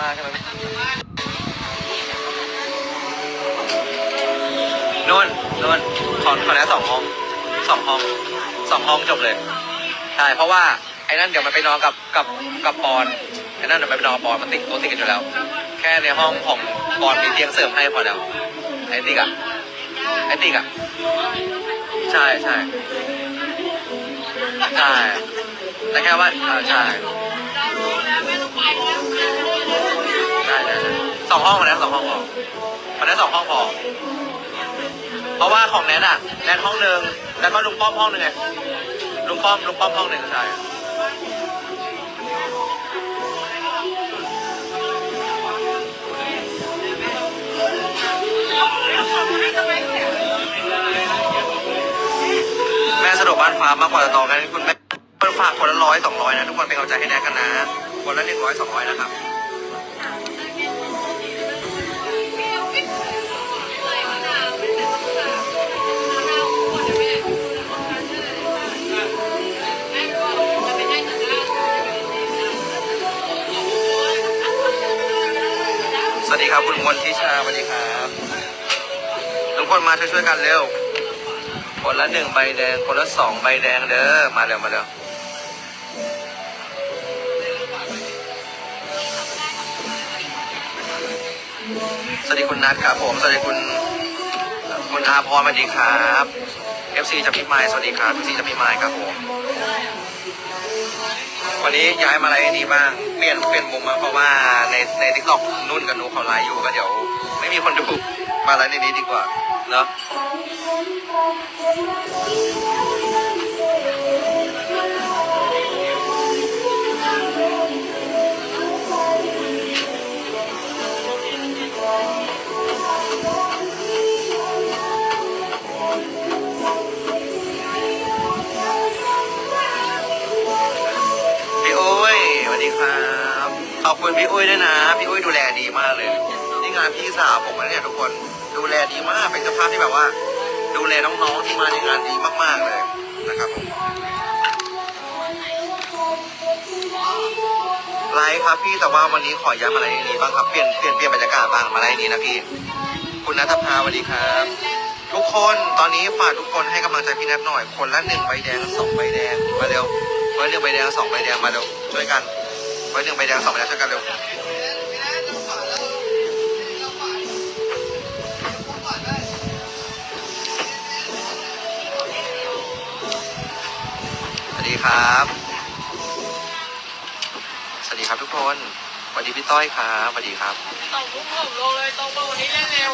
มากใช่ไหมนุ่นนุ่นขอขอแล้วสองห้องสองห้องสองห้องจบเลยใช่เพราะว่าไอ้นั่นเดี๋ยวมันไปนอนกับกับกับปอนไอ้นั่นเดี๋ยวมันไปนอนกับปอนมันติดตัวติดกันอยู่แล้ว แค่ในห้องของปอนมีเตียงเสริมให้พอแล้วไอ้ติ๊กอะไอ้ติ๊กอะใช่ใช่ใช่แต่แค่ว่าอ่าใช่ ห้องมาแล้วสองห้องพอมาได้สองห้องพอเพราะว่าของแนทอะแนทห้องหนึ่งแล้วก็ลุงป้อมห้องหนึ่งไงลุงป้อมลุงป้อมห้องหนึ่งใช่แม่สะดวกบ้านฟ้ามากกว่าจะต่อกันคุณแม่เปิดฝากคนละร้อยสองร้อยนะทุกคนเป็นกำลังใจให้แนทกันนะคนละหนึ่งร้อยสองร้อยนะครับ วัสดีครับคุณมนทิชาสวัสดีครับทุกคนมาช่วยๆกันเร็ว คนละหนึ่งใบแดง คนละสองใบแดงเด้อมาเร็วมาเร็วสวัสดีคุณนัทครับผมสวัสดีคุณคุณอาพรสวัสดีครับ FC จากพี่ไม้สวัสดีครับ FC จากพี่ไม้ครับผม วันนี้ย้ายมาอะไรนี้บ้าง เปลี่ยนเปลี่ยนมุมมาเพราะว่าในในทิกตอกนุ่นกับนุเขาไลฟ์อยู่ก็เดี๋ยว ไม่มีคนดูมาไลฟ์ในนี้ดีกว่าเนาะ ดีครับ ขอบคุณพี่อุ้ยด้วยนะ พี่อุ้ยดูแลดีมากเลย นี่งานพี่สาวผมนะเนี่ยทุกคน ดูแลดีมาก เป็นเจ้าภาพที่แบบว่า ดูแลน้องๆที่มาในงานดีมากๆเลยนะครับผม ไลฟ์ครับพี่ แต่ว่าวันนี้ขอย้ำอะไรนี้บ้างครับ เปลี่ยนเปลี่ยนเปลี่ยนบรรยากาศบ้างมาไลฟ์นี้นะพี่ คุณนัทภาสวัสดีครับ ทุกคนตอนนี้ฝากทุกคนให้กำลังใจพี่นัทหน่อย คนละหนึ่งใบแดงสองใบแดง มาเร็วเบอร์หนึ่งใบแดงสองใบแดงมาเร็วช่วยกัน เบอร์หนึ่งใบแดงสองใบแดงช่วยกันเร็วสวัสดีครับ สวัสดีครับทุกคนสวัสดีพี่ต้อยครับสวัสดีครับสองทุ่มผมลงเลยตรงมาวันนี้เล่นเร็ว